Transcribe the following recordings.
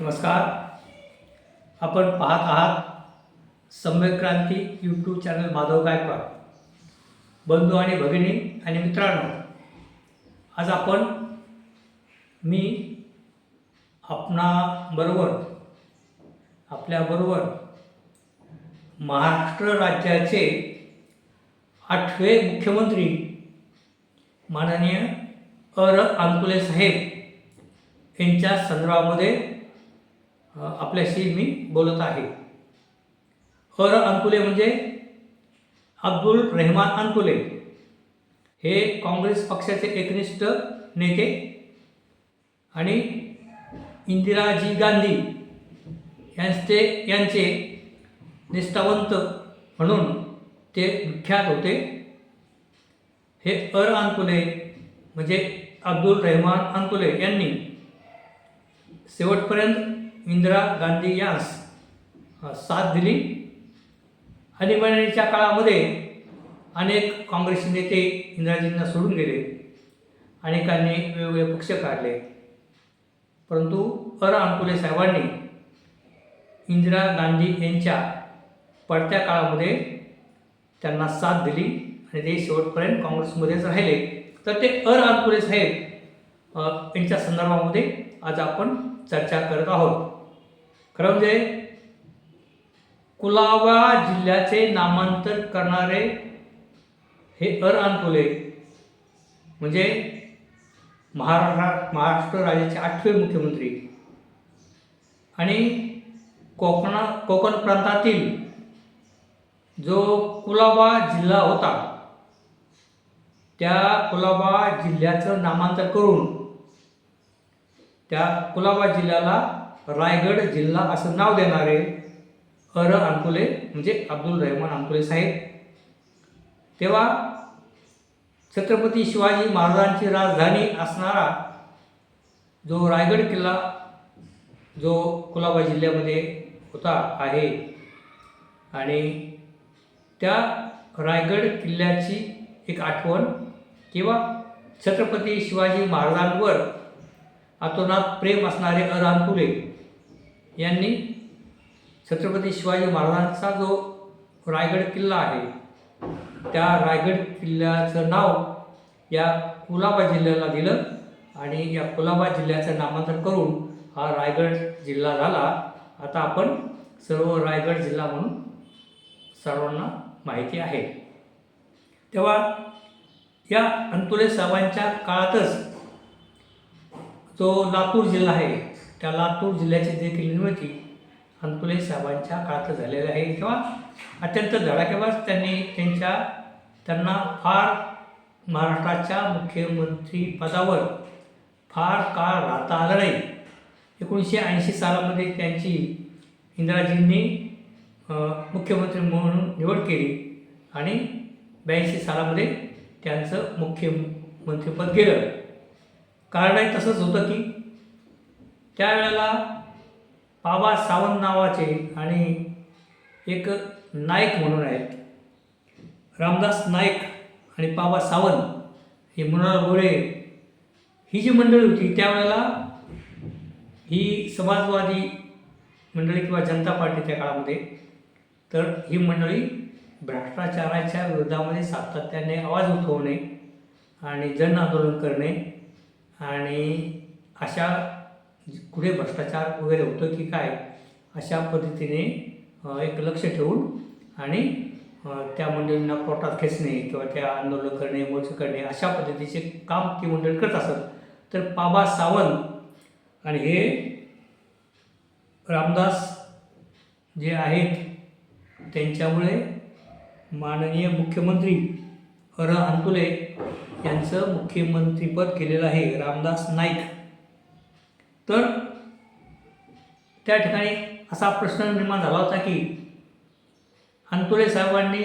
नमस्कार. आपण पाहत आहात सम्यक क्रांती यूट्यूब चॅनल माधव गायकवाड. बंधू आणि भगिनी आणि मित्रांनो आज आपण मी आपणाबरोबर आपल्याबरोबर महाराष्ट्र राज्याचे आठवे मुख्यमंत्री माननीय अर अंकुले साहेब यांच्या संदर्भामध्ये आपल्याशी मी बोलत आहे. अर अंकुले म्हणजे अब्दुल रेहमान अंकुले. हे काँग्रेस पक्षाचे एकनिष्ठ नेते आणि इंदिराजी गांधी यांचे यांचे निष्ठावंत म्हणून ते विख्यात होते. हे अर अंकुले म्हणजे अब्दुल रहमान अंकुले यांनी शेवटपर्यंत इंदिरा गांधी यांस साथ दिली. आणीबाणीच्या काळामध्ये अनेक काँग्रेस नेते इंदिराजींना सोडून गेले अनेकांनी वेगवेगळे पक्ष काढले. परंतु अर अंकुले साहेबांनी इंदिरा गांधी यांच्या पडत्या काळामध्ये त्यांना साथ दिली आणि ते शेवटपर्यंत काँग्रेसमध्येच राहिले. तर ते अर अंकुले साहेब यांच्या संदर्भामध्ये आज आपण चर्चा करत आहोत. खरं म्हणजे कुलाबा जिल्ह्याचे नामांतर करणारे हे अर अनकुले म्हणजे महाराष्ट्र महाराष्ट्र राज्याचे आठवे मुख्यमंत्री. आणि कोकणा कोकण प्रांतातील जो कुलाबा जिल्हा होता त्या कुलाबा जिल्ह्याचं नामांतर करून त्या कुलाबा जिल्ह्याला रायगड जिल्हा असं नाव देणारे अर अंकुले म्हणजे अब्दुल रहमान अंकुले साहेब. तेव्हा छत्रपती शिवाजी महाराजांची राजधानी असणारा जो रायगड किल्ला जो कुलाबा जिल्ह्यामध्ये होता आहे. आणि त्या रायगड किल्ल्याची एक आठवण किंवा छत्रपती शिवाजी महाराजांवर अतोनात प्रेम असणारे अरानपुरे यांनी छत्रपती शिवाजी महाराजांचा जो रायगड किल्ला आहे त्या रायगड किल्ल्याचं नाव या कुलाबा जिल्ह्याला दिलं आणि या कुलाबा जिल्ह्याचं नामांतर करून हा रायगड जिल्हा झाला. आता आपण सर्व रायगड जिल्हा म्हणून सर्वांना माहिती आहे. तेव्हा या अंतुले साहेबांच्या काळातच जो लातूर जिल्हा आहे त्या लातूर जिल्ह्याची देखील निर्मिती अंतुले साहेबांच्या काळात झालेली आहे. किंवा अत्यंत धडाकेबाज त्यांनी त्यांच्या त्यांना फार महाराष्ट्राच्या मुख्यमंत्री पदावर फार काळ राहता आलं नाही. एकोणीसशे ऐंशी सालामध्ये त्यांची इंदिराजींनी मुख्यमंत्री म्हणून निवड केली आणि ब्याऐंशी सालामध्ये त्यांचं मुख्यमंत्रीपद गेलं. कारणही तसंच होतं की त्यावेळेला बाबा सावंत नावाचे आणि एक नाईक म्हणून आहेत. रामदास नाईक आणि बाबा सावंत हे मृणाल गोळे ही जी मंडळी होती त्यावेळेला ही समाजवादी मंडळी किंवा जनता पार्टी त्या काळामध्ये तर ही मंडळी भ्रष्टाचाराच्या विरोधामध्ये सातत्याने आवाज उठवणे आणि जन आंदोलन करणे आणि अशा कुठे भ्रष्टाचार वगैरे होतं की काय अशा पद्धतीने एक लक्ष ठेवून आणि त्या मंडळींना कोर्टात खेचणे किंवा त्या आंदोलन करणे मोर्चे करणे अशा पद्धतीचे काम ती मंडळी करत असत. तर बाबा सावंत आणि हे रामदास जे आहेत त्यांच्यामुळे माननीय मुख्यमंत्री र अंतुले यांचं मुख्यमंत्रीपद केलेलं आहे रामदास नाईक. तर त्या ठिकाणी असा प्रश्न निर्माण झाला होता की अंतुले साहेबांनी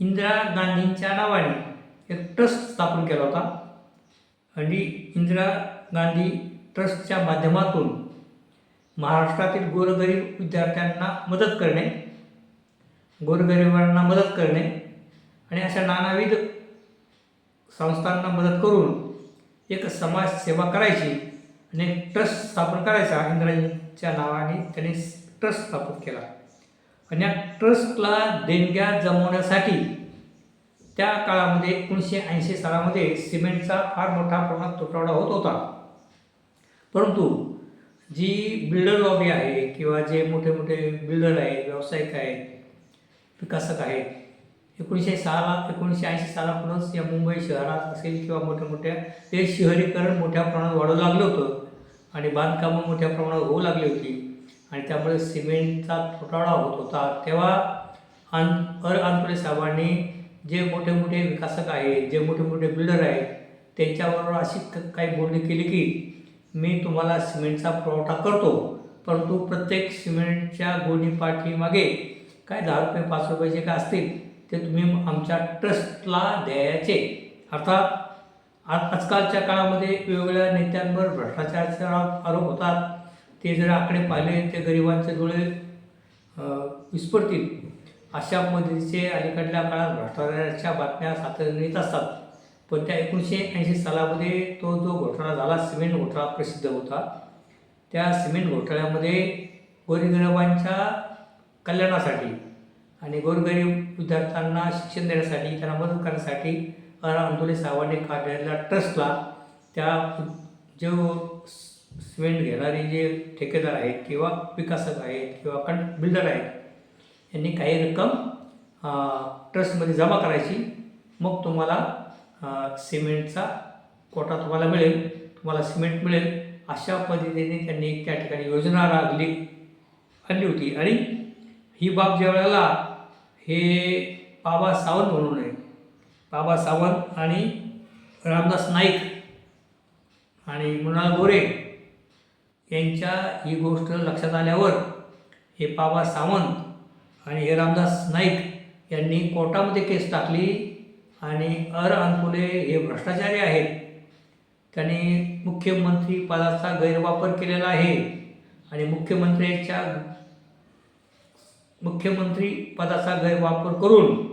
इंदिरा गांधींच्या नावाने एक ट्रस्ट स्थापन केला होता. आणि इंदिरा गांधी ट्रस्टच्या माध्यमातून महाराष्ट्रातील गोरगरीब विद्यार्थ्यांना मदत करणे गोरगरिबांना मदत करणे आणि अशा नानाविध संस्थांना मदत करून एक समाजसेवा करायची. आणि ट्रस्ट स्थापन करायचा इंद्राजींच्या नावाने त्यांनी ट्रस्ट स्थापन केला. आणि या ट्रस्टला देणग्या जमवण्यासाठी त्या काळामध्ये एकोणीसशे ऐंशी सालामध्ये सिमेंटचा फार मोठा प्रमाणात तुटवडा होत होता. परंतु जी बिल्डर लॉबी आहे किंवा जे मोठे मोठे बिल्डर आहेत व्यावसायिक आहेत विकासक आहेत एकोणीसशे सहाला एकोणीसशे ऐंशी सालापासूनच या मुंबई शहरात असेल किंवा मोठ्या मोठ्या ते शहरीकरण मोठ्या प्रमाणात वाढू लागलं होतं. आणि बांधकामं मोठ्या प्रमाणात होऊ लागली होती. आणि त्यामुळे सिमेंटचा तुटवडा होत होता. तेव्हा अन अर अंतुले साहेबांनी जे मोठे मोठे विकासक आहेत जे मोठे मोठे बिल्डर आहेत त्यांच्याबरोबर अशी काही बोलणी केली की मी तुम्हाला सिमेंटचा पुरवठा करतो परंतु प्रत्येक सिमेंटच्या गोणीपाठीमागे काय दहा रुपये पाच रुपये जे काय असतील ते तुम्ही आमच्या ट्रस्टला द्यायचे. अर्थात आज आजकालच्या काळामध्ये वेगवेगळ्या नेत्यांवर भ्रष्टाचाराचे आरोप होतात. ते जर आकडे पाहिले ते गरिबांचे डोळे अ, अशा पद्धतीचे अलीकडल्या काळात भ्रष्टाचाराच्या बातम्या सातत्याने येत असतात. पण त्या एकोणीसशे ऐंशी सालामध्ये तो जो घोटाळा झाला सिमेंट घोटाळा प्रसिद्ध होता. त्या सिमेंट घोटाळ्यामध्ये गोरगरिबांच्या कल्याणासाठी आणि गोरगरीब विद्यार्थ्यांना शिक्षण देण्यासाठी त्यांना मदत करण्यासाठी अंतोले साहेबांनी काढलेल्या ट्रस्टला त्या जो सिमेंट घेणारे जे ठेकेदार आहेत किंवा विकासक आहेत किंवा कण बिल्डर आहेत यांनी काही रक्कम ट्रस्टमध्ये जमा करायची. मग तुम्हाला सिमेंटचा कोटा तुम्हाला मिळेल. तुम्हाला सिमेंट मिळेल. अशा पद्धतीने त्यांनी त्या ठिकाणी योजना राखली आणली होती. आणि ही बाब ज्या वेळेला हे बाबा सावंत म्हणून आबा बाबा सावंत आणि रामदास नाईक आणि मृणाल गोरे यांच्या ही गोष्ट लक्षात आल्यावर हे बाबा सावंत आणि हे रामदास नाईक यांनी कोर्टामध्ये केस टाकली आणि अर अंतुले हे भ्रष्टाचारी आहेत. त्यांनी मुख्यमंत्री पदाचा गैरवापर केलेला आहे आणि मुख्यमंत्र्यांच्या मुख्यमंत्री पदाचा गैरवापर करून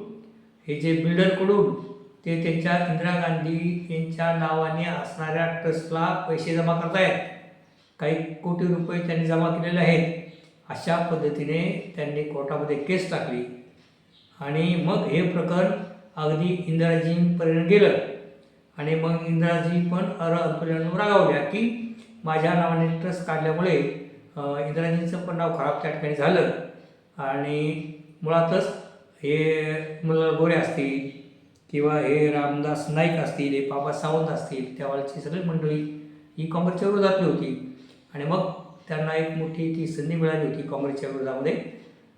हे जे बिल्डरकडून ते त्यांच्या इंदिरा गांधी यांच्या नावाने असणाऱ्या ट्रस्टला पैसे जमा करतायत. काही कोटी रुपये त्यांनी जमा केलेले आहेत. अशा पद्धतीने त्यांनी कोर्टामध्ये केस टाकली. आणि मग हे प्रकरण अगदी इंदिराजींपर्यंत गेलं. आणि मग इंदिराजी पण अर अंतोलनावर रागावल्या की माझ्या नावाने ट्रस्ट काढल्यामुळे इंदिराजींचं पण नाव खराब त्या ठिकाणी झालं. आणि मुळातच हे मुलं गोरे असतील किंवा हे रामदास नाईक असतील हे बाबा सावंत असतील त्यावेळेची सगळी मंडळी ही काँग्रेसच्या विरोधातली होती. आणि मग त्यांना एक मोठी ती संधी मिळाली होती काँग्रेसच्या विरोधामध्ये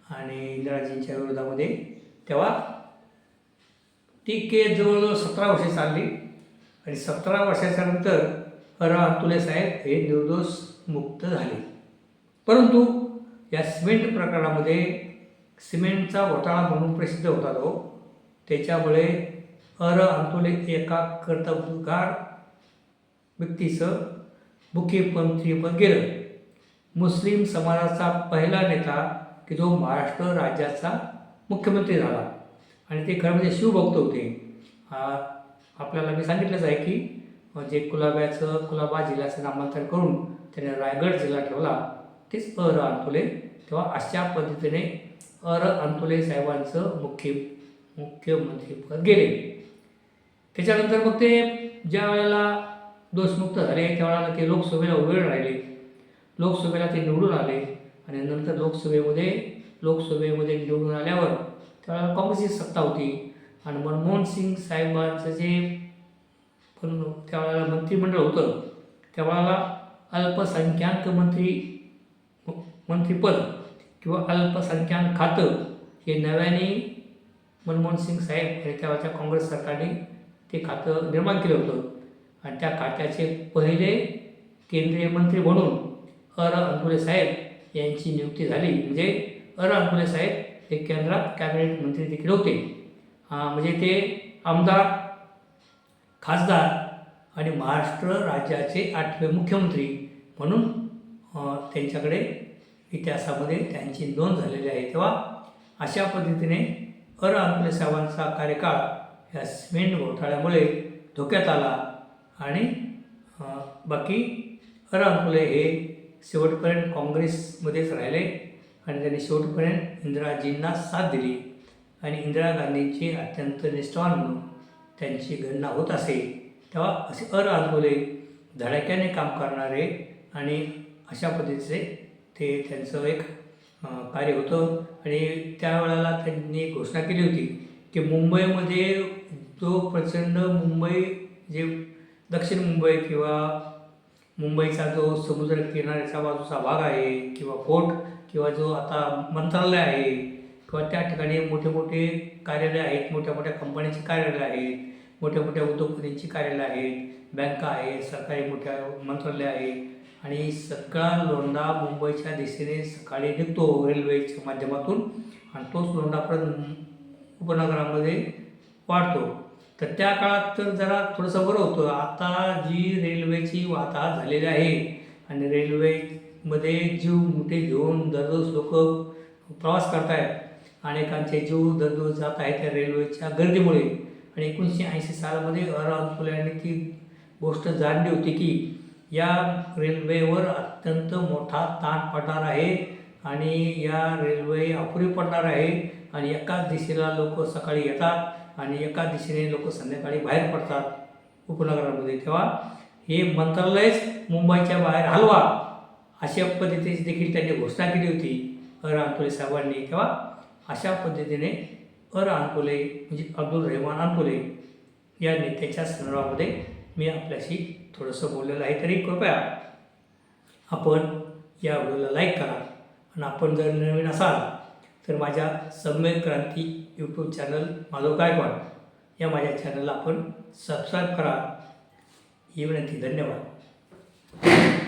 आणि इंदिराजींच्या विरोधामध्ये. तेव्हा ती केस जवळजवळ सतरा वर्षे चालली. आणि सतरा वर्षाच्या नंतर रा अतुले साहेब हे निर्दोष मुक्त झाले. परंतु या सिमेंट प्रकरणामध्ये सिमेंटचा घोटाळा म्हणून प्रसिद्ध होता तो. त्याच्यामुळे अर अंतुले एका कर्तबगार व्यक्तीचं मुख्यमंत्रीपद गेलं मुस्लिम समाजाचा पहिला नेता की जो महाराष्ट्र राज्याचा मुख्यमंत्री झाला. आणि ते खरं म्हणजे शिवभक्त होते. आपल्याला मी सांगितलंच आहे की जे कुलाब्याचं कुलाबा जिल्ह्याचं नामांतर करून त्याने रायगड जिल्हा ठेवला तेच अर अंतुले. तेव्हा अशा पद्धतीने अर अंतुले साहेबांचं मुख्य मुख्यमंत्रीपद गेले. त्याच्यानंतर मग ते ज्या वेळेला दोषमुक्त झाले त्यावेळेला ते लोकसभेला उभे राहिले. लोकसभेला ते निवडून आले आणि नंतर लोकसभेमध्ये लोकसभेमध्ये निवडून आल्यावर त्यावेळेला काँग्रेसची सत्ता होती. आणि मनमोहन सिंग साहेबांचं जे पण त्यावेळेला मंत्रिमंडळ होतं त्यावेळेला अल्पसंख्याक मंत्री मंत्रिपद किंवा अल्पसंख्याक खातं हे नव्याने मनमोहन सिंग साहेब हे त्यावेळेच्या काँग्रेस सरकारने ते खातं निर्माण केलं होतं. आणि त्या खात्याचे पहिले केंद्रीय मंत्री म्हणून अर अंकुले साहेब यांची नियुक्ती झाली. म्हणजे अर अंकुले साहेब हे केंद्रात कॅबिनेट मंत्री देखील होते. म्हणजे ते आमदार खासदार आणि महाराष्ट्र राज्याचे आठवे मुख्यमंत्री म्हणून त्यांच्याकडे इतिहासामध्ये त्यांची नोंद झालेली आहे. तेव्हा अशा पद्धतीने अर अंकुले साहेबांचा कार्यकाळ या सिमेंट घोटाळ्यामुळे धोक्यात आला आणि बाकी अर अंकुले हे शेवटपर्यंत काँग्रेसमध्येच राहिले आणि त्यांनी शेवटपर्यंत इंदिराजींना साथ दिली आणि इंदिरा गांधींची अत्यंत निष्ठावान म्हणून त्यांची गणना होत असे. तेव्हा असे अर धडाक्याने काम करणारे आणि अशा पद्धतीचे ते त्यांचं एक कार्य होतं आणि त्यावेळेला त्यांनी घोषणा केली होती की मुंबईमध्ये जो प्रचंड मुंबई जे दक्षिण मुंबई किंवा मुंबईचा जो समुद्र किनाऱ्याचा बाजूचा भाग आहे किंवा फोर्ट किंवा जो आता मंत्रालय आहे किंवा त्या ठिकाणी मोठे मोठे कार्यालय आहेत मोठ्या मोठ्या कंपन्यांची कार्यालय आहेत मोठ्या मोठ्या उद्योगपतींची कार्यालय आहेत बँका आहेत सरकारी मोठ्या मंत्रालय आहे आणि सगळा लोंढा मुंबईच्या दिशेने सकाळी निघतो रेल्वेच्या माध्यमातून आणि तोच लोंढा परत उपनगरामध्ये वाढतो. तर त्या काळात तर जरा थोडंसं बरं होतं. आता जी रेल्वेची वाताहत झालेली आहे आणि रेल्वेमध्ये जीव मुठे घेऊन दररोज लोक प्रवास करत आहेत अनेकांचे जीव दररोज जात आहेत त्या रेल्वेच्या गर्दीमुळे. आणि एकोणीसशे ऐंशी सालामध्ये अराव फुल्याने यांनी ती गोष्ट जाणली होती की या रेल्वेवर अत्यंत मोठा ताण पडणार आहे. आणि या रेल्वे अपुरी पडणार आहे. आणि एकाच दिशेला लोक सकाळी येतात आणि एकाच दिशेने लोक संध्याकाळी बाहेर पडतात उपनगरामध्ये. तेव्हा हे मंत्रालयच मुंबईच्या बाहेर हलवा अशा पद्धतीची देखील त्यांनी घोषणा केली होती. अर अंकुले साहेबांनी. तेव्हा अशा पद्धतीने अर अंकुले म्हणजे अब्दुल रहमान अंकुले या नेत्याच्या संदर्भामध्ये मी आपल्याशी थोडंसं बोललेलं आहे. तरी कृपया आपण या व्हिडिओला लाईक करा. आणि आपण जर नवीन असाल तर माझ्या सम्यक क्रांती यूट्यूब चॅनल माधव गायकवाड. या माझ्या चॅनलला आपण सबस्क्राईब करा. ही विनंती. धन्यवाद.